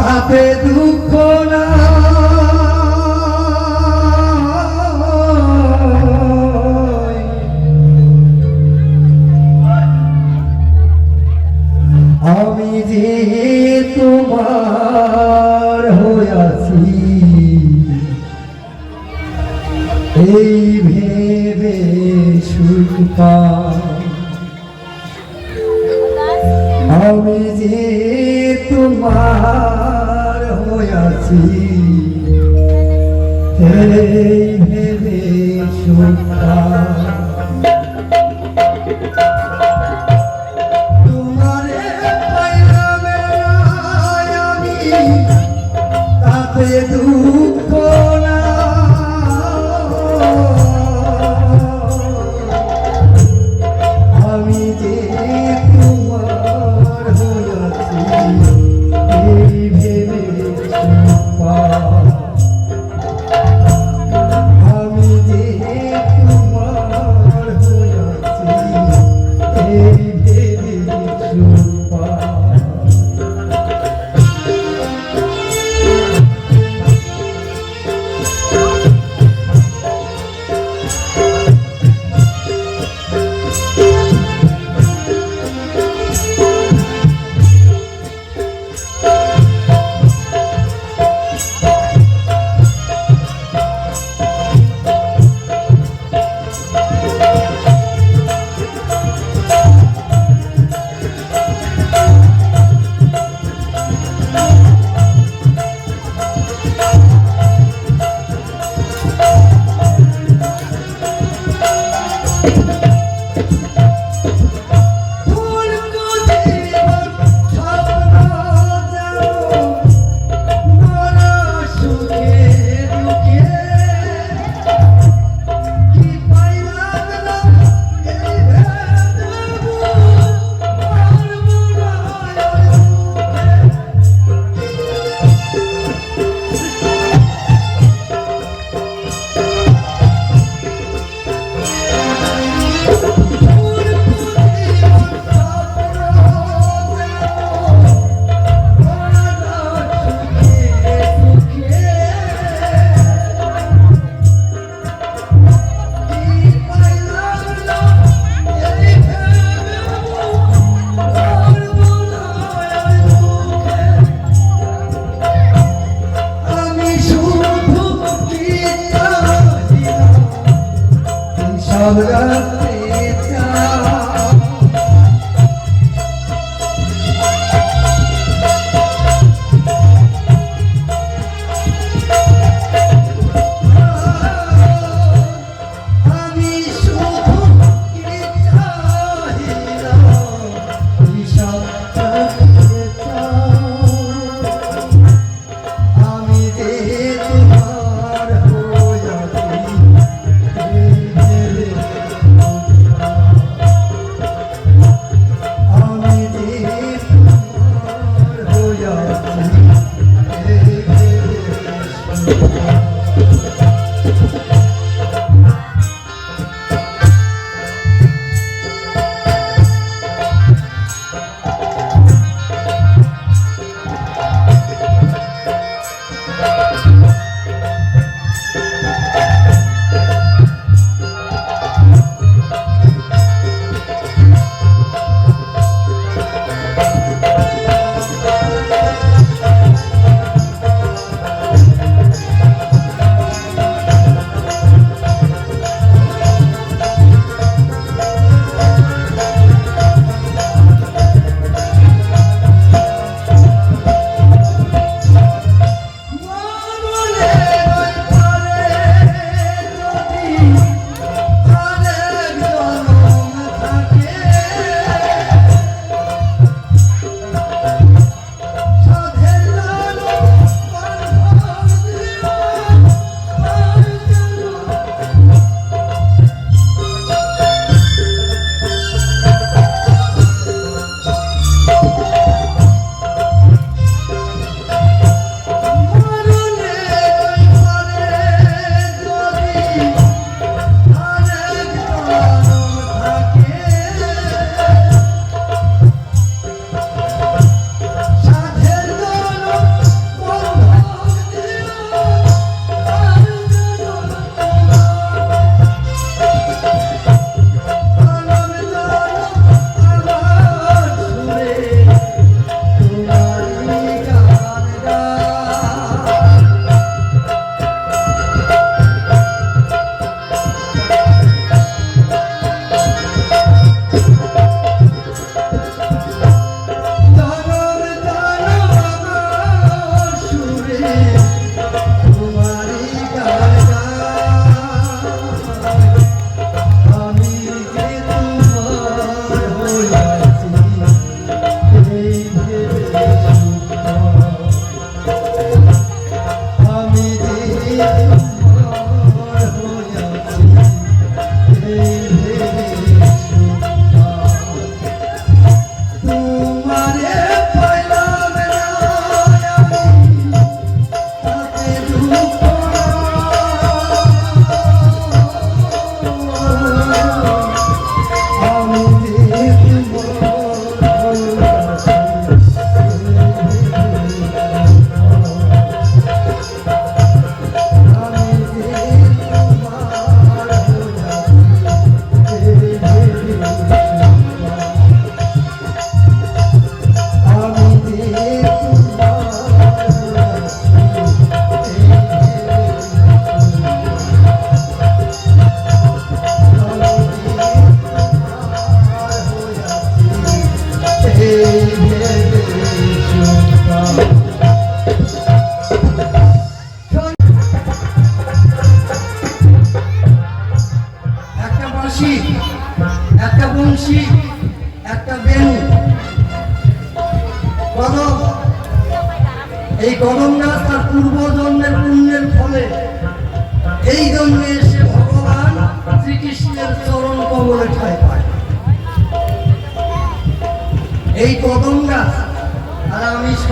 তাতে দুঃখ না ভেবে সুখ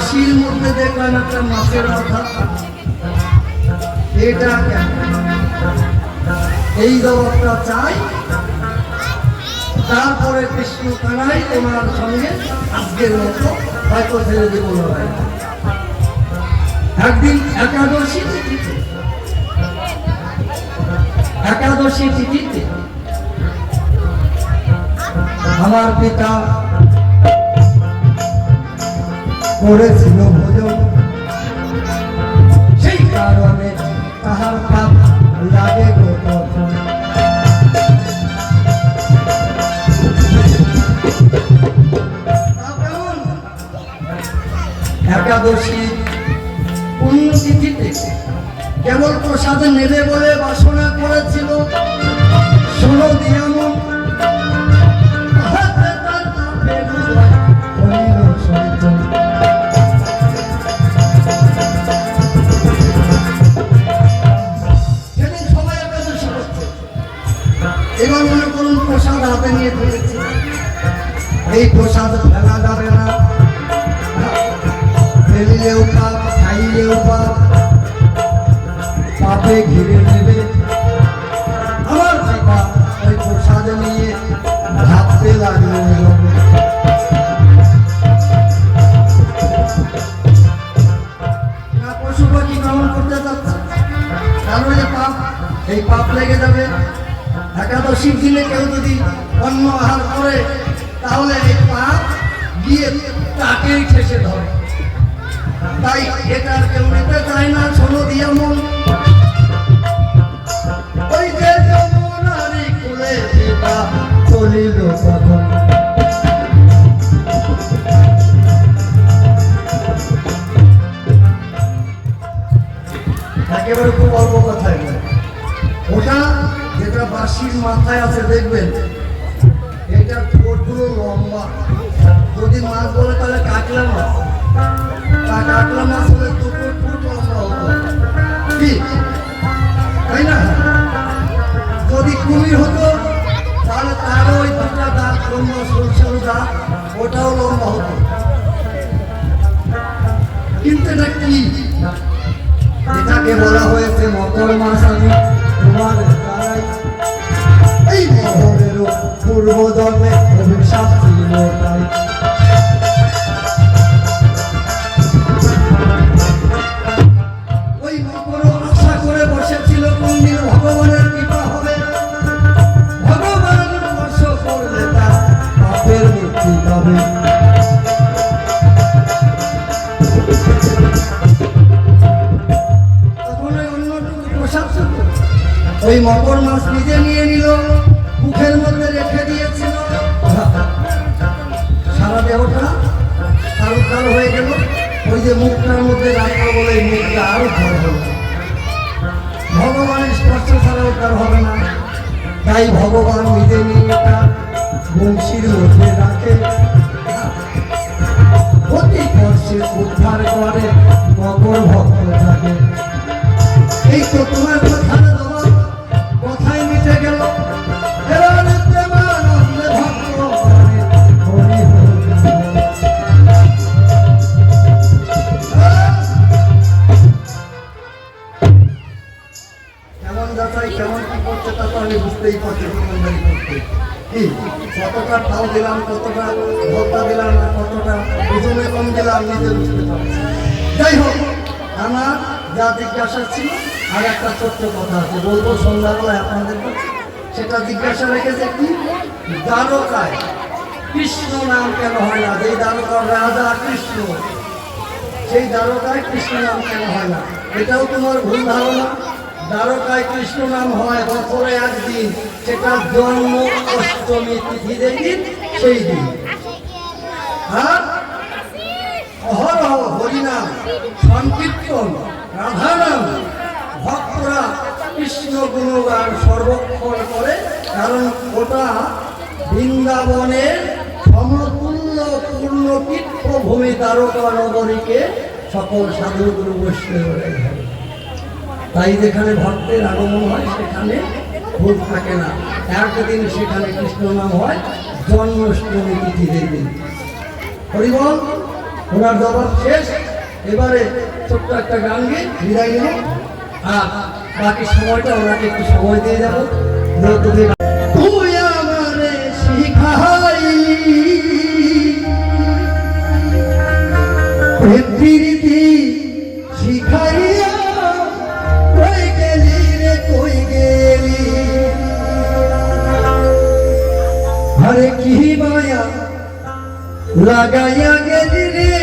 বাঁশির মধ্যে দেখলাম একটা মাছের মাথা এটা কেন? এই জবাবটা চাই। তারপরে কৃষ্ণ কানাই তোমার সঙ্গে আজকের মতো হয়তো ছেড়ে দেব একদিন একাদশী তিথিতে একাদশী তিথিতে আমার পিতা করেছিল ভোজন সেই কারণে তাহার পাপ লাগে গো তখন। একাদশী পুণ্যতিথিতে কেবল প্রসাদ নেবে বলে বাসনা করেছিল ষোলো দিয়ামন এবার মনে করুন প্রসাদ হাতে নিয়ে ফেলেছে। এই প্রসাদ ফেলা যাবে না। ফেলিলেও পাপ, খাইলেও পাপ। পাপে ঘিরে নেবে। আমার পিতা ওই প্রসাদ নিয়ে ভাবতে। পশু পাখি গ্রহণ করতে যাচ্ছে। কারণ পাপ, এই পাপ লেগে যাবে। একাদশীর দিনে কেউ যদি অন্ন আহার করে, তাহলে এই পাপ গিয়ে তাকেই ঠেসে ধরে। তাই এটা কেউ নিতে চায় না, শোনো দিয়া মন। ওই যে যমুনারি একেবারে খুব অল্প কথায় ওটা যেটা বাঁশির মাথায় আছে, দেখবেন? এটা ঠোঁটগুলো লম্বা। যদি মাছ বলে, তাহলে কাকলা মাছ তা কাকলা মাছ হলে দুটো ফুট লম্বা হতো। কি? তাই না? যদি কুমির হতো, তাহলে তারও ওই দুটা দাঁত লম্বা সরষের দাঁত ওটাও লম্বা হতো। কিন্তু এটা কি? এটাকে বলা হয়েছে মকর মাস আমি। মকর মাছ নিজে নিয়ে নিল মুখের মধ্যে রেখে দিয়েছিল। সারা দেহটা কালো কালো হয়ে গেল। ওই যে মুখটার মধ্যে রাখল বলে মুখটা আরও ভালো হলো ভগবানের স্পর্শ ছাড়াও ওটার হবে না। তাই ভগবান নিজে নিয়ে এটা বংশীর মধ্যে রাখে। অতি কষ্টে উদ্ধার করে মকর ভক্ত। জিজ্ঞাসা রেখেছে কি? দ্বারকায় কৃষ্ণ নাম কেন হয় না? যেই দ্বারকার রাজা কৃষ্ণ, সেই দ্বারকায় কৃষ্ণ নাম কেন হয় না? এটাও তোমার ভুল ধারণা। দ্বারকায় কৃষ্ণ নাম হয় বছরে একদিন, সেটা জন্ম অষ্টমী তিথি যেদিন সেই দিন। হ্যাঁ অহরহ হরিনাম, সংকীর্তন রাধানাম ভক্তরা কৃষ্ণ গুণগান সর্বক্ষণ করে কারণ ওটা বৃন্দাবনের সমতুল্য পূর্ণ তীর্থভূমি তারকা নগরীকে সকল সাধুগুরু বৈষ্ণবের তাই যেখানে ভক্তের আগমন হয়, সেখানে ভুল থাকে না। একদিন সেখানে কৃষ্ণ নাম হয়, জন্মাষ্টমী তিথির দিন। হরিবল, ওনার জবাব শেষ। এবারে ছোট্ট একটা গান গিয়ে বিদায় নেব আর বাকি সময়টা ওনাকে একটু সময় দিয়ে যাব। তুই আমারে শিখাইলি প্রীতি শিখাইয়া কই গেলি রে কই গেলি আরে কি মায়া লাগাইয়া গেলি রে?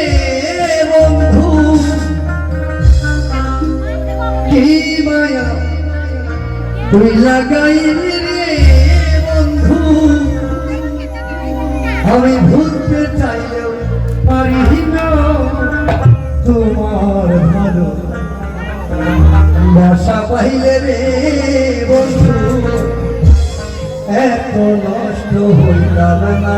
তুই লাগাইলি রে বন্ধু। আমি ভুলতে চাইলেও পারি না। তোমার ভালো বাসা পাইলে রে বন্ধু, এত নষ্ট হইলাম না।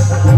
থাকো